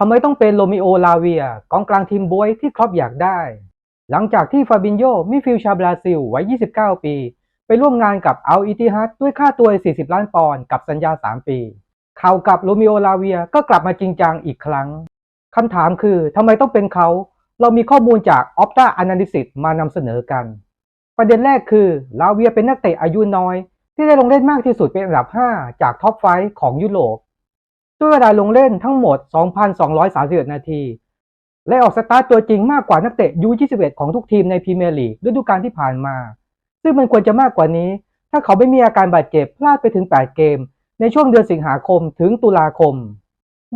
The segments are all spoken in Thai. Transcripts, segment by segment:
ทำไมต้องเป็นโรมิโอลาเวียกองกลางทีมบวยที่ครอปอยากได้ หลังจากที่ฟาบินโยมิฟิลชาบราซิลวัย 29 ปี ไปร่วมงานกับอัลอิติฮัดด้วยค่าตัว 40 ล้านปอนด์กับสัญญา 3 ปีข่าวกับโรมิโอลาเวียก็กลับมาจริงจังอีกครั้งคำถามคือทำไมต้องเป็นเขา เรามีข้อมูลจาก Opta Analysis มานำเสนอกัน ประเด็นแรกคือลาเวียเป็นนักเตะอายุน้อย ที่ได้ลงเล่นมากที่สุดเป็นอันดับ 5 จากท็อปไฟของยุโรป ด้วยเวลาลงเล่นทั้งหมด 2,231 นาที และออกสตาร์ตตัวจริงมากกว่านักเตะยู21ของทุกทีมในพรีเมียร์ลีกฤดูกาลที่ผ่านมา ซึ่งมันควรจะมากกว่านี้ ถ้าเขาไม่มีอาการบาดเจ็บพลาดไปถึง 8 เกม ในช่วงเดือนสิงหาคมถึงตุลาคม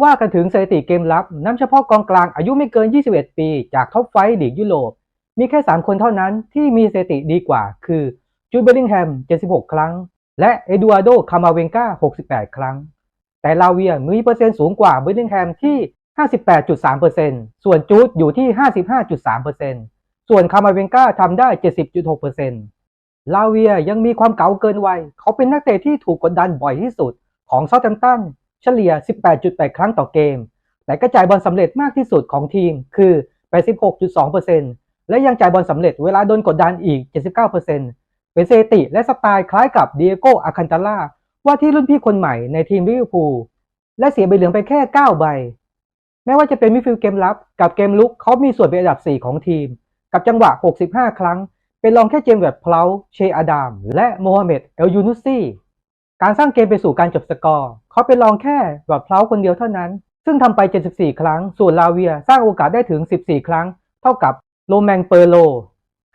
ว่ากันถึงสถิติเกมลับนับเฉพาะกองกลางอายุไม่เกิน 21 ปี จากท็อปไฟลีกยุโรป มีแค่ 3 คนเท่านั้นที่มีสถิติดีกว่า คือจูดเบลลิงแฮม 76 ครั้ง และเอดูอาร์โด คามาเวนกา68 ครั้ง แต่ลาเวียมีเปอร์เซ็นต์สูงกว่าเบลลิงแฮมที่ 58.3%ส่วนจูดอยู่ที่ 55.3%ส่วนคามาเวนกาทำได้ 70.6%ลาเวียยังมีความเก๋าเกินวัย เขาเป็นนักเตะที่ถูกกดดันบ่อยที่สุดของเซาท์แฮมป์ตันเฉลี่ย 18.8 ครั้งต่อเกม แต่ก็จ่ายบอลสำเร็จมากที่สุดของทีมคือ 86.2%และยังจ่ายบอลสำเร็จเวลาโดนกดดันอีก 79%เป็นสถิติและสไตล์คล้ายกับเดียโกอาคันตาล่า ว่าที่รุ่นพี่คนใหม่ในทีมลิเวอร์พูลและเสียใบเหลืองไปแค่ 9 ใบ แม้ว่าจะเป็นมิดฟิลด์เกมรับกับเกมลุกเขามีส่วนเป็นอันดับ 4 ของทีม กับจังหวะ 65 ครั้ง เป็นรองแค่เจมส์แบบเพลาเชอาดาม และโมฮัมเหม็ดเอลยูนุสซีการสร้างเกมไปสู่การจบสกอร์เขาเป็นรองแค่แบบเพลาคนเดียวเท่านั้น ซึ่งทำไป 74 ครั้ง ส่วนลาเวียสร้างโอกาสได้ถึง 14 ครั้ง เท่ากับโรแมงเปอร์โล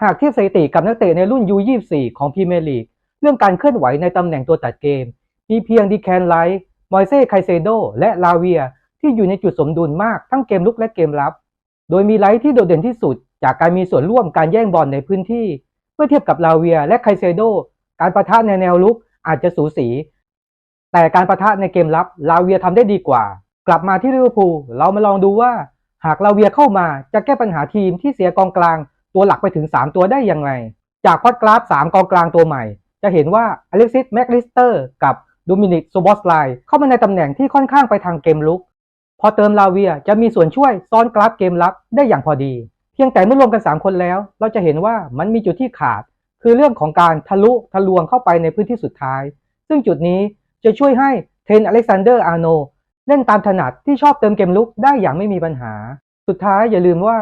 หากเทียบสถิติกับนักเตะในรุ่น U24 ของพรีเมียร์ลีก เรื่องการเคลื่อนไหวในตำแหน่งตัวตัดเกม มีเพียงดิแคนไลท์มอยเซ่ไคเซโดและลาเวียที่อยู่ในจุดสมดุลมากทั้งเกมลุกและเกมรับ โดยมีไลท์ที่โดดเด่นที่สุด จากการมีส่วนร่วมการแย่งบอลในพื้นที่ เมื่อเทียบกับลาเวียและไคเซโด การประทะในแนวลุกอาจจะสูสี แต่การประทะในเกมรับลาเวียทำได้ดีกว่า กลับมาที่ลิเวอร์พูลเรามาลองดูว่า หากลาเวียเข้ามาจะแก้ปัญหาทีมที่เสียกองกลาง ตัวหลักไปถึง 3 ตัวได้อยังไงจากพอดกราฟ 3 กองกลางตัวใหม่ จะเห็นว่าอเล็กซิสแมคลิสเตอร์กับโดมินิกโซบอสไลเข้ามาในตำแหน่งที่ค่อนข้างไปทางเกมลุก พอเติมลาเวียจะมีส่วนช่วยซ้อนกราฟเกมรับได้อย่างพอดี เพียงแต่เมื่อรวมกัน 3 คนแล้ว เราจะเห็นว่ามันมีจุดที่ขาด คือเรื่องของการทะลุทะลวงเข้าไปในพื้นที่สุดท้าย ซึ่งจุดนี้จะช่วยให้เทนอเล็กซานเดอร์อาร์โนเล่นตามถนัดที่ชอบเติมเกมลุกได้อย่างไม่มีปัญหา สุดท้ายอย่าลืมว่า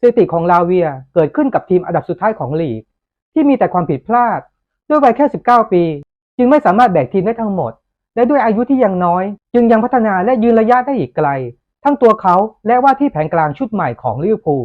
สถิติของลาเวียเกิดขึ้นกับทีมอันดับสุดท้ายของลีก ที่มีแต่ความผิดพลาด ด้วยวัยแค่ 19 ปี จึงไม่สามารถแบกทีมได้ทั้งหมด และด้วยอายุที่ยังน้อย จึงยังพัฒนาและยืนระยะได้อีกไกล ทั้งตัวเขาและว่าที่แผนกลางชุดใหม่ของลิเวอร์พูล